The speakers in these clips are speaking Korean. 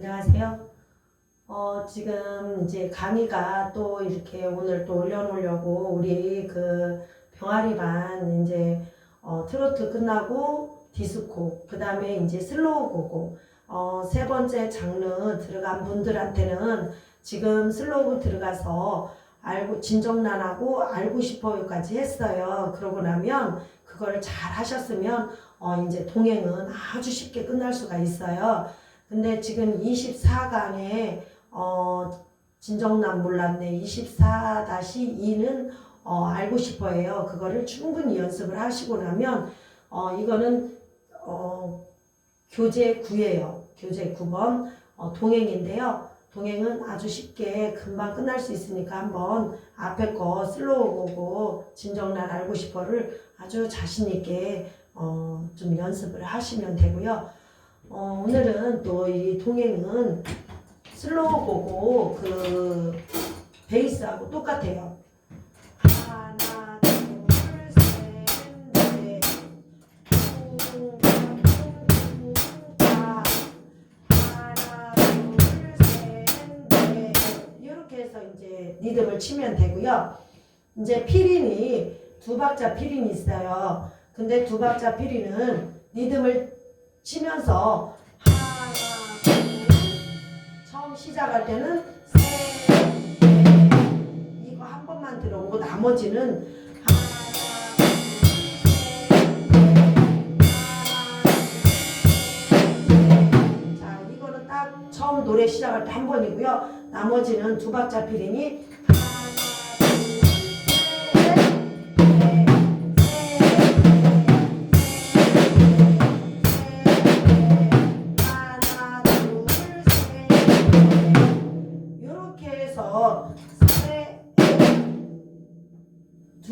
안녕하세요. 어, 지금 이제 강의가 또 이렇게 오늘 또 올려놓으려고 우리 그 병아리 반 이제 어, 트로트 끝나고 디스코, 그 다음에 이제 슬로우 고고, 어, 세 번째 장르 들어간 분들한테는 지금 슬로우 들어가서 알고, 진정난하고 알고 싶어요까지 했어요. 그러고 나면 그거를 잘 하셨으면 어, 이제 동행은 아주 쉽게 끝날 수가 있어요. 근데 지금 24강에 어, 진정남 몰랐네 24-2는 어, 알고 싶어해요. 그거를 충분히 연습을 하시고 나면 어, 이거는 어, 교재 9예요. 교재 9번 어, 동행인데요. 동행은 아주 쉽게 금방 끝날 수 있으니까 한번 앞에 거 슬로우 보고 진정난 알고 싶어를 아주 자신 있게 어, 좀 연습을 하시면 되고요. 어, 오늘은 또 이 동행은 슬로우 보고 그 베이스하고 똑같아요. 리듬을 치면 되고요. 이제 피린이 두 박자 피린이 있어요. 근데 두 박자 피린은 리듬을 치면서 하나, 둘, 처음 시작할 때는 셋, 넷, 이거 한 번만 들어오고 나머지는 노래 시작할 때 한 번이고요. 나머지는 두 박자 피린이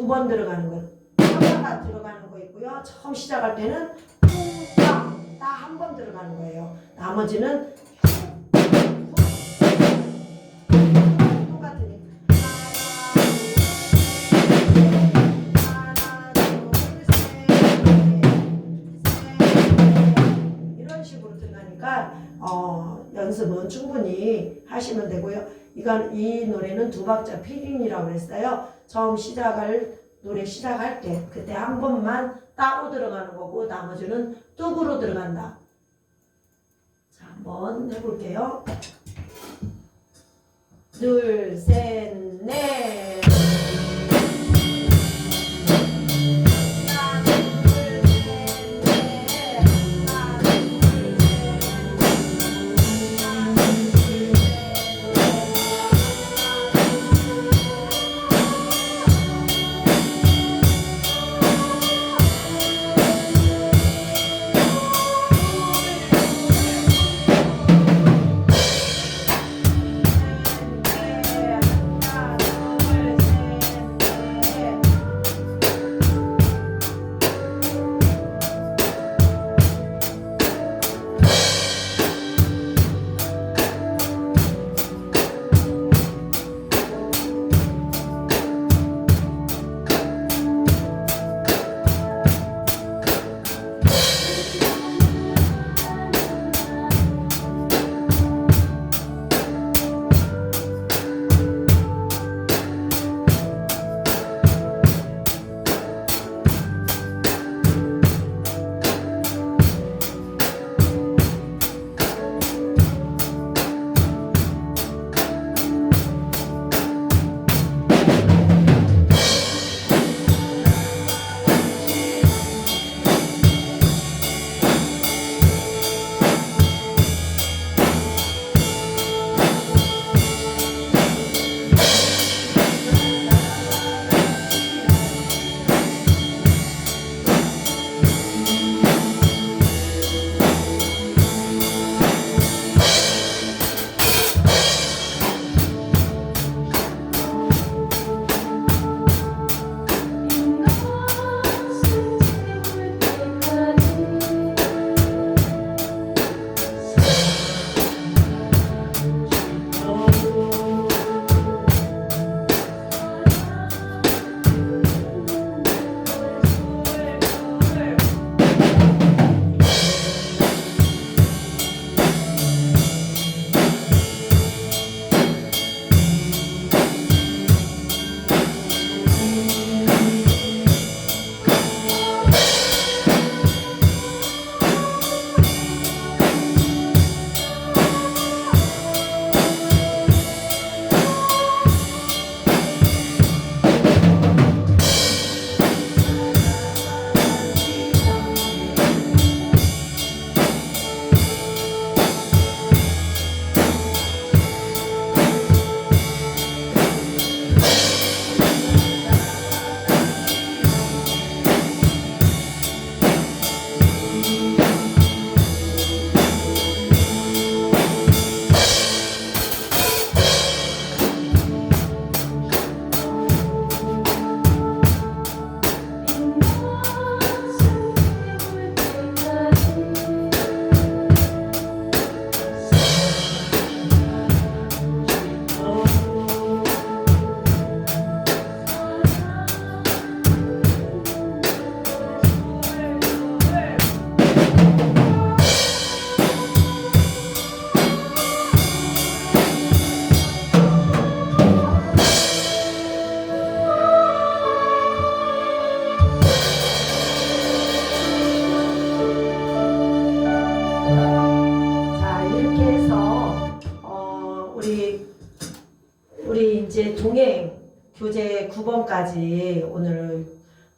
두 번 들어가는 거예요. 하나가 들어가는 거 있고요. 처음 시작할 때는 쿵따한 번 들어가는 거예요. 나머지는 연습은 충분히 하시면 되고요. 이건 이 노래는 두 박자 피린이라고 했어요. 처음 시작을 노래 시작할 때 그때 한 번만 따로 들어가는 거고 나머지는 뚝으로 들어간다. 자, 한번 해볼게요. 둘, 셋, 넷. 이제 동행 교재 9번까지 오늘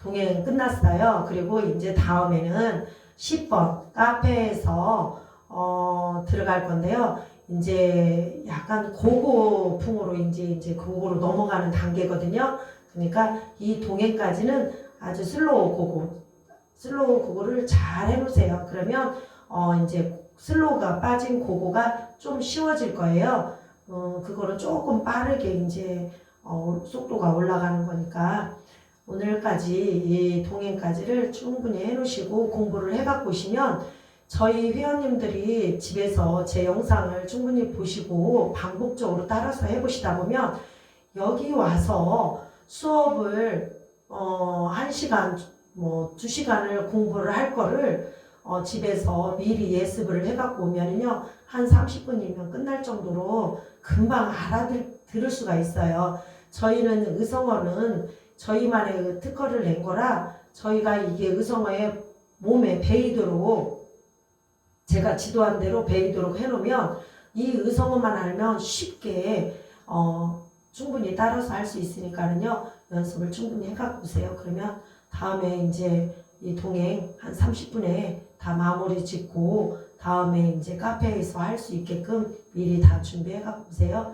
동행 끝났어요. 그리고 이제 다음에는 10번 카페에서 어, 들어갈 건데요. 이제 약간 고고풍으로 이제 이제 고고로 넘어가는 단계거든요. 그러니까 이 동행까지는 아주 슬로우 고고, 슬로우 고고를 잘 해놓으세요. 그러면 어 이제 슬로우가 빠진 고고가 좀 쉬워질 거예요. 어 그거를 조금 빠르게 이제 어 속도가 올라가는 거니까 오늘까지 이 동행까지를 충분히 해놓으시고 공부를 해갖고 오시면 저희 회원님들이 집에서 제 영상을 충분히 보시고 반복적으로 따라서 해보시다 보면 여기 와서 수업을 어, 한 시간, 뭐, 두 시간을 공부를 할 거를 어, 집에서 미리 예습을 해갖고 오면은요, 한 30분이면 끝날 정도로 금방 알아들 들을 수가 있어요. 저희는 의성어는 저희만의 그 특허를 낸 거라 저희가 이게 의성어의 몸에 배이도록 제가 지도한 대로 배이도록 해놓으면 이 의성어만 알면 쉽게 어, 충분히 따라서 할 수 있으니까는요 연습을 충분히 해갖고 오세요. 그러면 다음에 이제 이 동행 한 30분에 다 마무리 짓고 다음에 이제 카페에서 할 수 있게끔 미리 다 준비해 갖고 오세요.